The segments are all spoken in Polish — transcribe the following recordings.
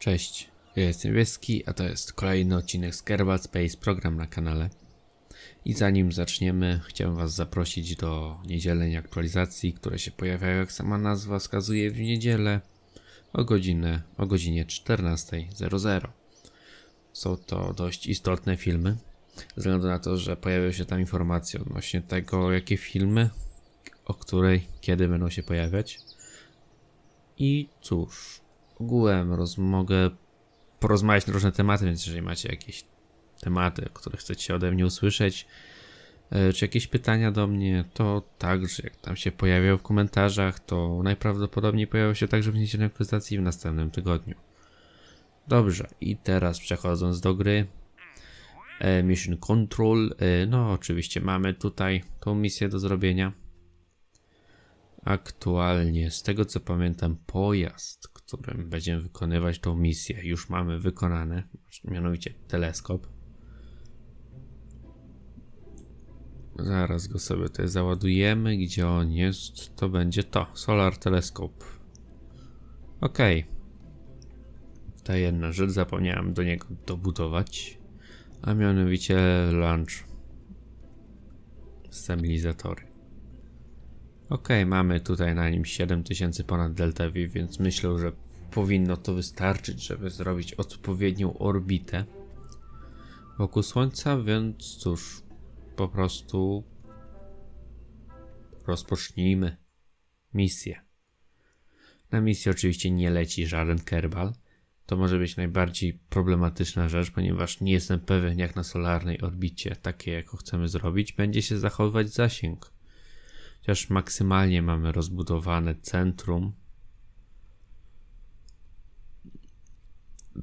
Cześć, ja jestem Wieski, a to jest kolejny odcinek z Kerbal Space, program na kanale. I zanim zaczniemy, chciałem Was zaprosić do niedzielnej aktualizacji, które się pojawiają, jak sama nazwa wskazuje, w niedzielę o, godzinę, o godzinie 14.00. Są to dość istotne filmy, ze względu na to, że pojawią się tam informacje odnośnie tego, jakie filmy, o której, kiedy będą się pojawiać. I cóż, ogółem roz, mogę porozmawiać na różne tematy, więc jeżeli macie jakieś tematy, o których chcecie ode mnie usłyszeć, e, czy jakieś pytania do mnie, to także jak tam się pojawią w komentarzach, to najprawdopodobniej pojawią się także w niedzielnej aktualizacji w następnym tygodniu. Dobrze, i teraz przechodząc do gry, e, Mission Control, e, no oczywiście mamy tutaj tą misję do zrobienia. Aktualnie, z tego co pamiętam, pojazd, którym będziemy wykonywać tą misję, już mamy wykonane, mianowicie teleskop. Zaraz go sobie tutaj załadujemy. Gdzie on jest? To będzie to. Solar Telescope. Ok. Ta jedna rzecz zapomniałem do niego dobudować. A mianowicie launch. Stabilizatory. Ok, mamy tutaj na nim 7000 ponad delta V, więc myślę, że powinno to wystarczyć, żeby zrobić odpowiednią orbitę wokół Słońca, więc cóż, po prostu rozpocznijmy misję. Na misję oczywiście nie leci żaden Kerbal. To może być najbardziej problematyczna rzecz, ponieważ nie jestem pewien, jak na solarnej orbicie, takiej jaką chcemy zrobić, będzie się zachowywać zasięg. Chociaż maksymalnie mamy rozbudowane centrum.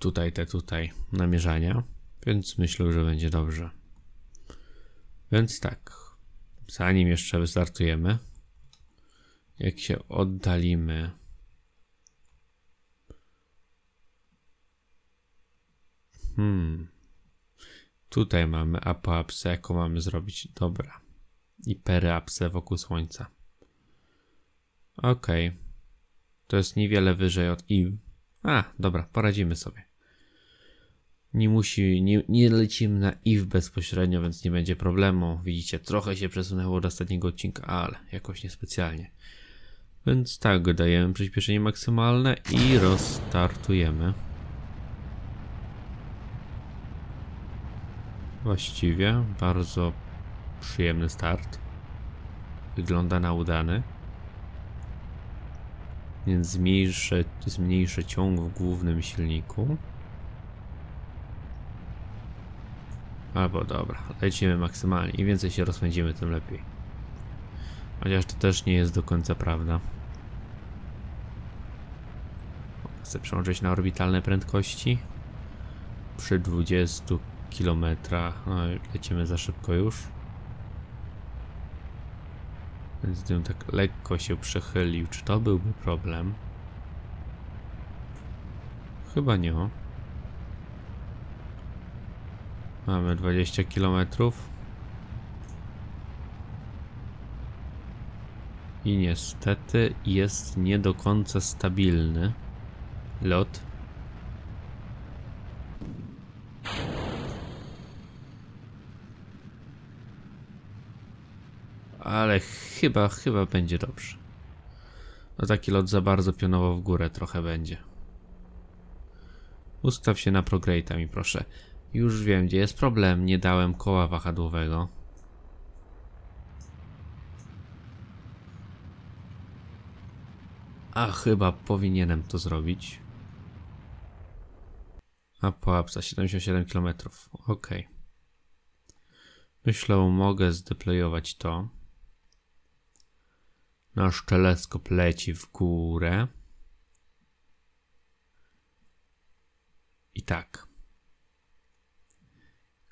Tutaj, te tutaj namierzania, więc myślę, że będzie dobrze. Więc tak, zanim jeszcze wystartujemy, jak się oddalimy, hmm, tutaj mamy apoapsę, jaką mamy zrobić, dobra, i periapsę wokół Słońca. Ok, to jest niewiele wyżej od Eve. A, dobra, poradzimy sobie nie musi, nie, nie lecimy na IF bezpośrednio, więc nie będzie problemu. Widzicie, trochę się przesunęło do ostatniego odcinka, ale jakoś niespecjalnie. Więc tak, dajemy przyspieszenie maksymalne i rozstartujemy. Właściwie bardzo przyjemny start. Wygląda na udany. Więc zmniejszę, zmniejszę ciąg w głównym silniku. Albo dobra, lecimy maksymalnie. Im więcej się rozpędzimy, tym lepiej. Chociaż to też nie jest do końca prawda. Chcę przełączyć na orbitalne prędkości. Przy 20 km. No, lecimy za szybko już. Więc gdybym tak lekko się przechylił, czy to byłby problem? Chyba nie. Mamy 20 km. I niestety jest nie do końca stabilny lot. Ale chyba, chyba będzie dobrze. No taki lot za bardzo pionowo w górę trochę będzie. Ustaw się na prograta mi proszę. Już wiem, gdzie jest problem. Nie dałem koła wahadłowego. A chyba powinienem to zrobić. A poapsa 77 km. Ok. Myślę, mogę zdeployować to. Nasz teleskop leci w górę. I tak.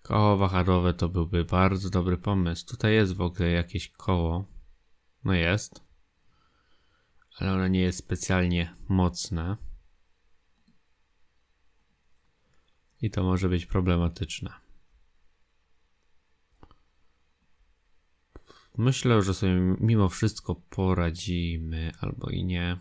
Koło wahadłowe to byłby bardzo dobry pomysł. Tutaj jest w ogóle jakieś koło. No jest. Ale ono nie jest specjalnie mocne. I to może być problematyczne. Myślę, że sobie mimo wszystko poradzimy, albo i nie.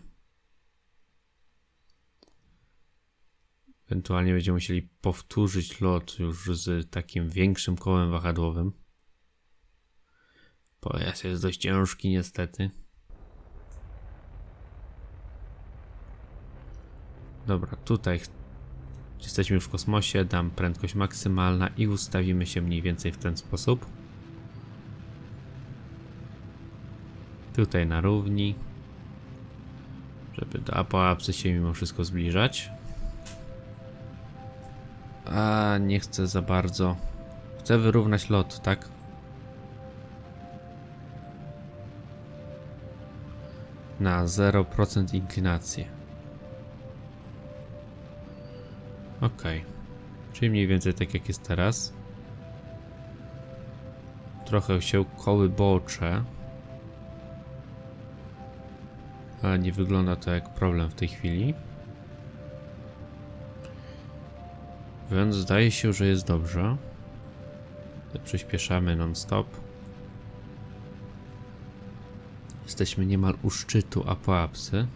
Ewentualnie będziemy musieli powtórzyć lot już z takim większym kołem wahadłowym. Pojazd jest dość ciężki niestety. Dobra, tutaj jesteśmy już w kosmosie, dam prędkość maksymalna i ustawimy się mniej więcej w ten sposób. Tutaj na równi, żeby do apoapsy się mimo wszystko zbliżać. A nie chcę za bardzo. Chcę wyrównać lot, tak? Na 0% inklinację. Ok. Czyli mniej więcej tak jak jest teraz. Trochę się kołybocze. Ale nie wygląda to jak problem w tej chwili. Więc zdaje się, że jest dobrze. Przyspieszamy non-stop. Jesteśmy niemal u szczytu apoapsy.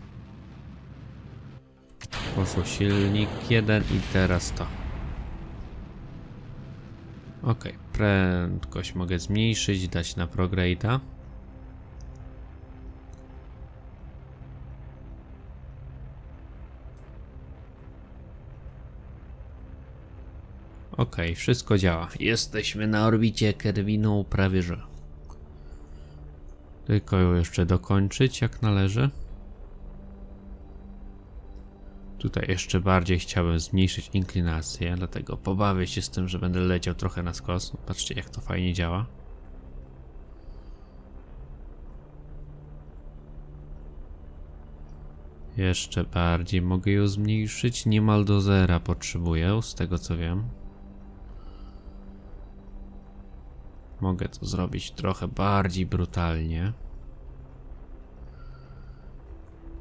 Poszło silnik jeden i teraz to. Ok, prędkość mogę zmniejszyć, dać na prograde'a. Ok, wszystko działa. Jesteśmy na orbicie Kerwinu prawie że. Tylko ją jeszcze dokończyć jak należy. Tutaj jeszcze bardziej chciałem zmniejszyć inklinację, dlatego pobawię się z tym, że będę leciał trochę na skos. Patrzcie jak to fajnie działa. Jeszcze bardziej mogę ją zmniejszyć. Niemal do zera potrzebuję, z tego co wiem. Mogę to zrobić trochę bardziej brutalnie.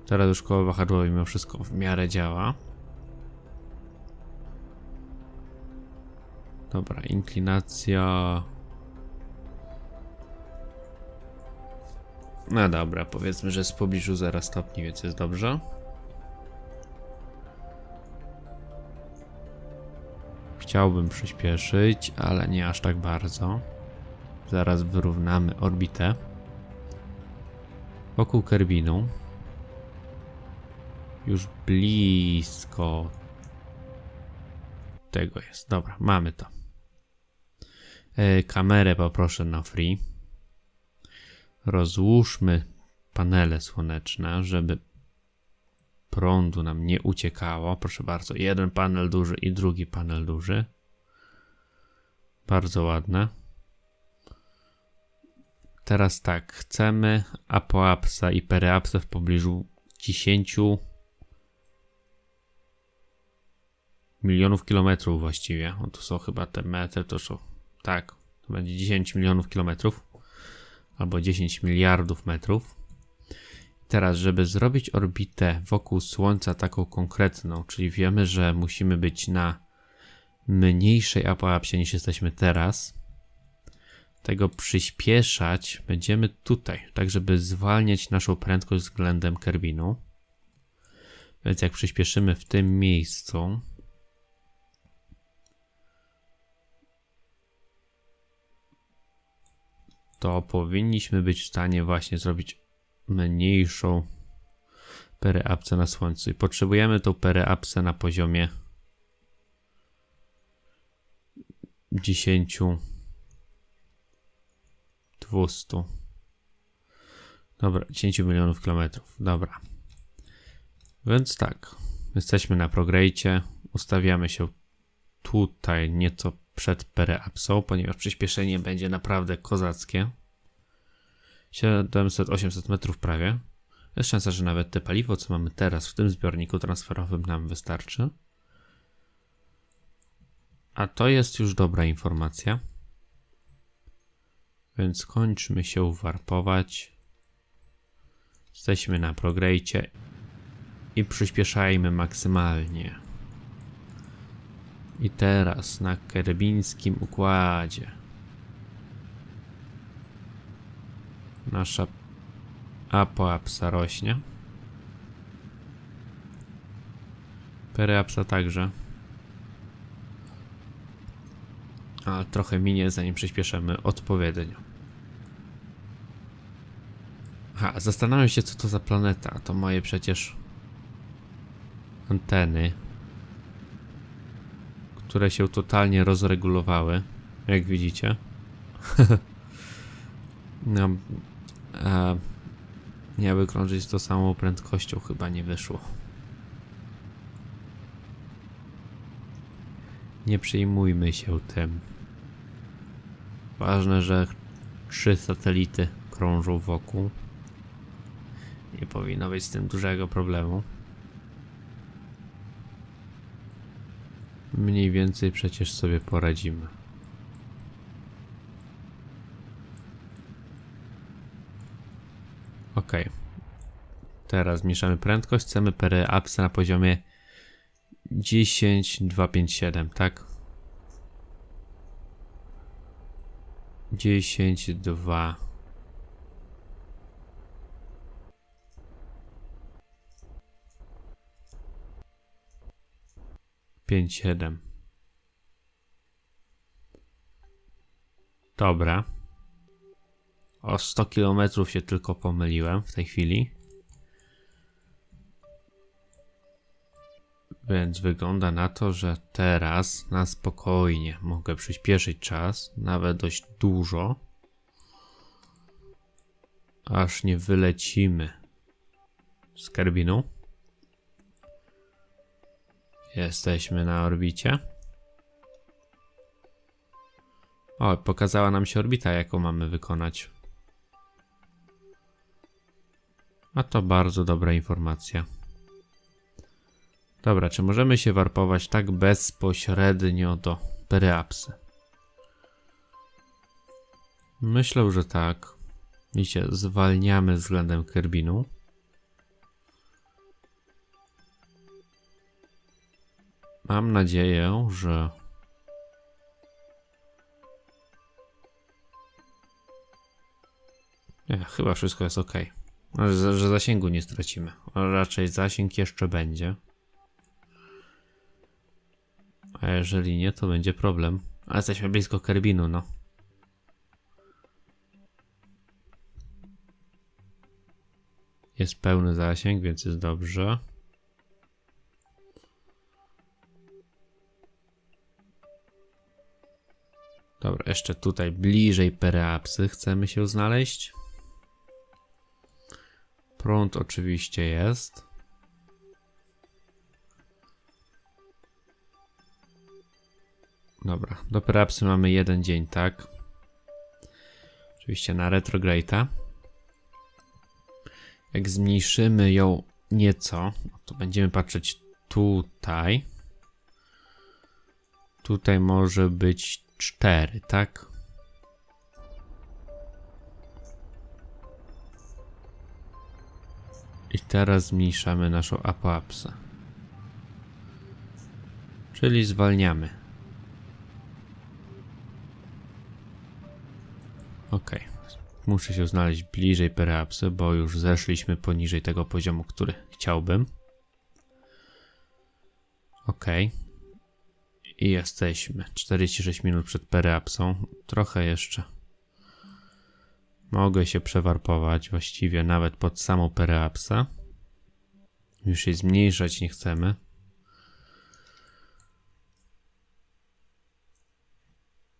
Teraz już koło wahadłowe mimo wszystko w miarę działa. Dobra, inklinacja. No dobra, powiedzmy, że w pobliżu 0 stopni, więc jest dobrze. Chciałbym przyspieszyć, ale nie aż tak bardzo. Zaraz wyrównamy orbitę wokół Kerbinu. Już blisko tego jest. Dobra, mamy to. E, kamerę poproszę na free. Rozłóżmy panele słoneczne, żeby prądu nam nie uciekało. Proszę bardzo, jeden panel duży i drugi panel duży. Bardzo ładne. Teraz tak, chcemy apoapsa i periapsę w pobliżu 10 milionów kilometrów właściwie. O, tu są chyba te metry, to są, tak, to będzie 10 milionów kilometrów albo 10 miliardów metrów. Teraz, żeby zrobić orbitę wokół Słońca taką konkretną, czyli wiemy, że musimy być na mniejszej apoapsie niż jesteśmy teraz, tego przyspieszać będziemy tutaj, tak żeby zwalniać naszą prędkość względem Kerbinu. Więc jak przyspieszymy w tym miejscu, to powinniśmy być w stanie właśnie zrobić mniejszą pereapsę na Słońcu. I potrzebujemy tą pereapsę na poziomie 10 200 Dobra, 10 milionów kilometrów. Dobra. Więc tak, jesteśmy na progrejcie. Ustawiamy się tutaj nieco przed pereapsą, ponieważ przyspieszenie będzie naprawdę kozackie. 700-800 metrów prawie. Jest szansa, że nawet te paliwo, co mamy teraz w tym zbiorniku transferowym nam wystarczy. A to jest już dobra informacja. Więc kończmy się warpować. Jesteśmy na progrejcie i przyspieszajmy maksymalnie. I teraz na kerbińskim układzie nasza apoapsa rośnie. Pereapsa także. Ale trochę minie zanim przyspieszymy odpowiednio. Aha, zastanawiam się, co to za planeta. To moje przecież anteny, które się totalnie rozregulowały, jak widzicie. no, a, miały krążyć z tą samą prędkością, chyba nie wyszło. Nie przejmujmy się tym. Ważne, że trzy satelity krążą wokół. Nie powinno być z tym dużego problemu. Mniej więcej przecież sobie poradzimy. Ok. Teraz zmniejszamy prędkość. Chcemy apsa na poziomie 10,257, tak? 10,2 5, 7. Dobra. O 100 km się tylko pomyliłem w tej chwili. Więc wygląda na to, że teraz na spokojnie mogę przyspieszyć czas, nawet dość dużo. Aż nie wylecimy z karbinu. Jesteśmy na orbicie. O, pokazała nam się orbita, jaką mamy wykonać. A to bardzo dobra informacja. Dobra, czy możemy się warpować tak bezpośrednio do Periapsy? Myślę, że tak. Widzicie, zwalniamy względem Kerbinu. Mam nadzieję, że chyba wszystko jest ok. Że, że zasięgu nie stracimy. Raczej zasięg jeszcze będzie. A jeżeli nie, to będzie problem. Ale jesteśmy blisko Kerbinu, no. Jest pełny zasięg, więc jest dobrze. Dobra, jeszcze tutaj bliżej Pereapsy chcemy się znaleźć. Prąd oczywiście jest. Dobra, do Pereapsy mamy jeden dzień, tak? Oczywiście na Retrograde'a. Jak zmniejszymy ją nieco, to będziemy patrzeć tutaj. Tutaj może być 4, tak? I teraz zmniejszamy naszą apoapsę. Czyli zwalniamy. Ok. Muszę się znaleźć bliżej pereapsy, bo już zeszliśmy poniżej tego poziomu, który chciałbym. Ok. I jesteśmy. 46 minut przed pereapsą. Trochę jeszcze. Mogę się przewarpować właściwie nawet pod samą pereapsę. Już jej zmniejszać nie chcemy.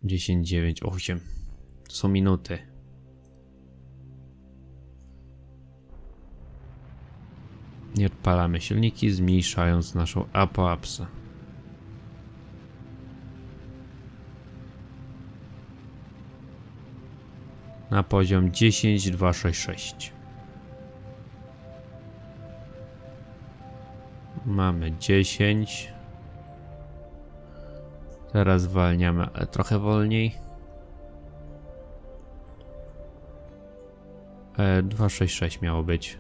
Dziesięć, dziewięć, osiem. To są minuty. Nie odpalamy silniki, zmniejszając naszą apoapsę. Na poziom 10266. Mamy 10. Teraz zwalniamy, ale trochę wolniej. E, 266 miało być.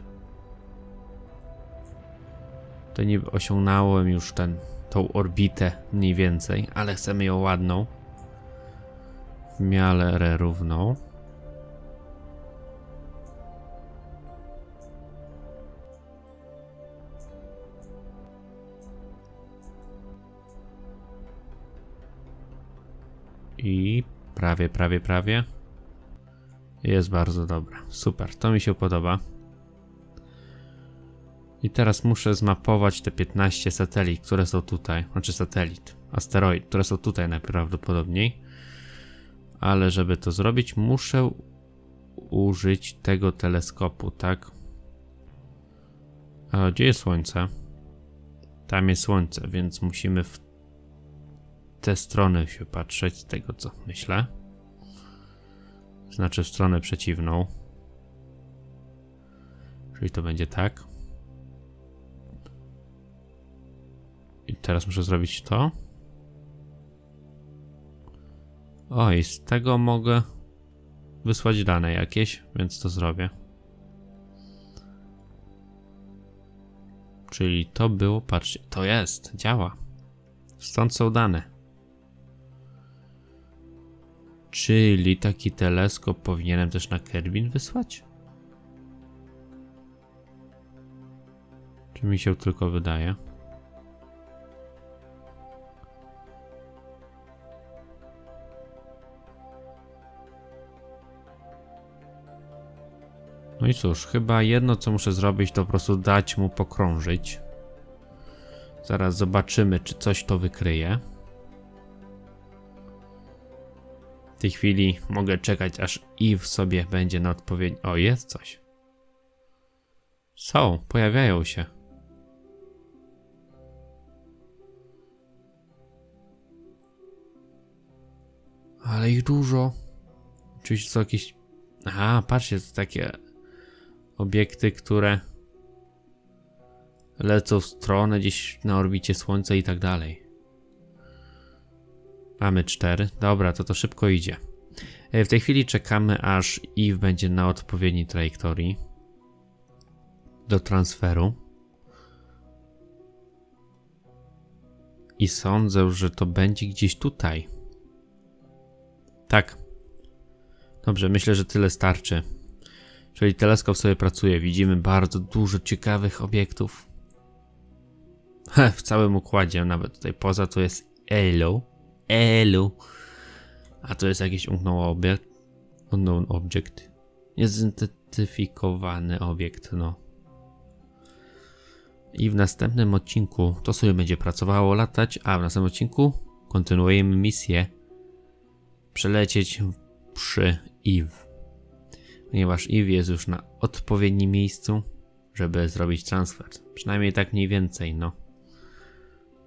To nie osiągnąłem już ten, tą orbitę mniej więcej, ale chcemy ją ładną. W miarę równą. I prawie, prawie, prawie. Jest bardzo dobra. Super, to mi się podoba. I teraz muszę zmapować te 15 satelit, które są tutaj. Znaczy satelit, asteroid, które są tutaj najprawdopodobniej. Ale żeby to zrobić, muszę użyć tego teleskopu, tak? A gdzie jest Słońce? Tam jest Słońce, więc musimy w tę stronę się patrzeć, z tego co myślę. Znaczy w stronę przeciwną. Czyli to będzie tak. I teraz muszę zrobić to. O, i z tego mogę wysłać dane jakieś, więc to zrobię. Czyli to było, patrzcie, to jest, działa. Stąd są dane. Czyli taki teleskop powinienem też na Kerbin wysłać? Czy mi się tylko wydaje? No i cóż, chyba jedno co muszę zrobić to po prostu dać mu pokrążyć. Zaraz zobaczymy, czy coś to wykryje. W tej chwili mogę czekać, aż Eve sobie będzie na odpowiedź. O, jest coś. Są, pojawiają się. Ale ich dużo. Oczywiście są jakieś. Aha, patrzcie, to takie obiekty, które lecą w stronę gdzieś na orbicie Słońca i tak dalej. Mamy cztery. Dobra, to to szybko idzie. E, W tej chwili czekamy, aż Eve będzie na odpowiedniej trajektorii do transferu. I sądzę, że to będzie gdzieś tutaj. Tak. Dobrze, myślę, że tyle starczy. Czyli teleskop sobie pracuje. Widzimy bardzo dużo ciekawych obiektów. W całym układzie, nawet tutaj poza to jest Elo. Elo. A to jest jakiś unknown obiekt. Unknown object. Niezidentyfikowany obiekt, no. I w następnym odcinku to sobie będzie pracowało latać, a w następnym odcinku kontynuujemy misję przelecieć przy Eve ponieważ Eve jest już na odpowiednim miejscu, żeby zrobić transfer. Przynajmniej tak mniej więcej, no.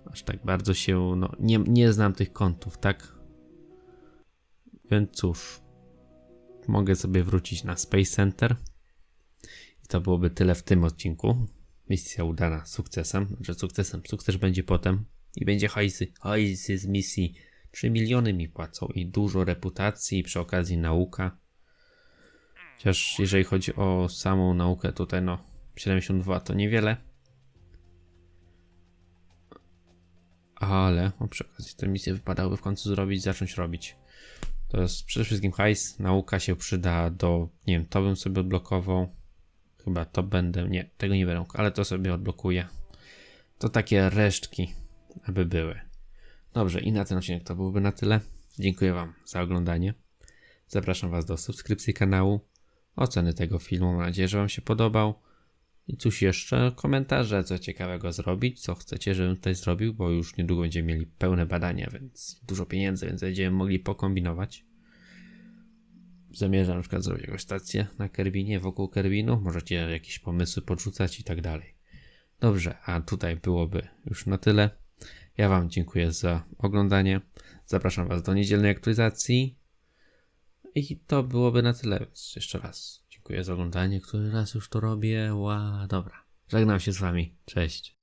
Aż tak bardzo się, no, nie, nie znam tych kątów, tak? Więc cóż, mogę sobie wrócić na Space Center. I to byłoby tyle w tym odcinku. Misja udana sukcesem, że sukcesem. Sukces będzie potem i będzie hajsy. Hajsy z misji. 3 miliony mi płacą i dużo reputacji i przy okazji nauka. Chociaż jeżeli chodzi o samą naukę, tutaj no 72 to niewiele. Ale o, przy okazji te misje wypadałoby w końcu zrobić, zacząć robić. To jest przede wszystkim hajs, nauka się przyda do, nie wiem, to bym sobie odblokował. Chyba to będę, nie, tego nie będę, ale to sobie odblokuję. To takie resztki, aby były. Dobrze, i na ten odcinek to byłoby na tyle. Dziękuję Wam za oglądanie. Zapraszam Was do subskrypcji kanału oceny tego filmu. Mam nadzieję, że Wam się podobał. I cóż jeszcze, komentarze, co ciekawego zrobić, co chcecie, żebym tutaj zrobił, bo już niedługo będziemy mieli pełne badania, więc dużo pieniędzy, więc będziemy mogli pokombinować. Zamierzam na przykład zrobić jakąś stację na Kerbinie, wokół Kerbinu, możecie jakieś pomysły podrzucać i tak dalej. Dobrze, a tutaj byłoby już na tyle. Ja Wam dziękuję za oglądanie. Zapraszam Was do niedzielnej aktualizacji. I to byłoby na tyle, więc jeszcze raz dziękuję za oglądanie, który raz już to robię. Ła, dobra. Żegnam się z wami. Cześć.